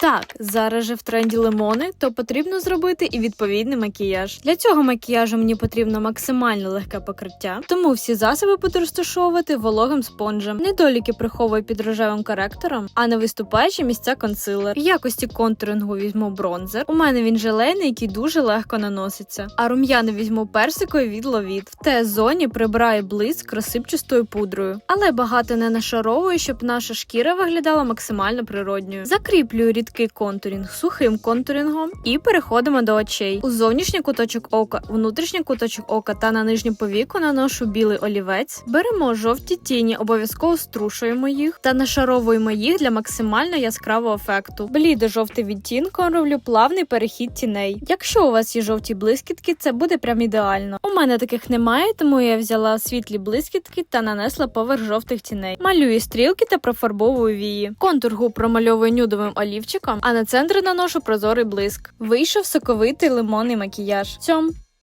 Так, зараз же в тренді лимони, то потрібно зробити і відповідний макіяж. Для цього макіяжу мені потрібно максимально легке покриття, тому всі засоби буду розташовувати вологим спонжем. Недоліки приховую під рожевим коректором, а на виступаючі місця консилер. В якості контурингу візьму бронзер. У мене він желейний, який дуже легко наноситься. А рум'яни візьму персикою від ловіт. В те зоні прибираю блиск розсипчастою пудрою, але багато не нашаровую, щоб наша шкіра виглядала максимально природньою. Закріплюю рідкий контурінг сухим контурінгом і переходимо до очей. У зовнішній куточок ока, внутрішній куточок ока та на нижню повіку наношу білий олівець. Беремо жовті тіні, обов'язково струшуємо їх та нашаровуємо їх для максимально яскравого ефекту. Блідо жовтий відтінком роблю плавний перехід тіней. Якщо у вас є жовті блискітки, це буде прям ідеально. У мене таких немає, тому я взяла світлі блискітки та нанесла поверх жовтих тіней. Малюю стрілки та профарбовую вії. Контур губ промальовую нюдовим олівчиком, а на центр наношу прозорий блиск. Вийшов соковитий лимонний макіяж. Цьом.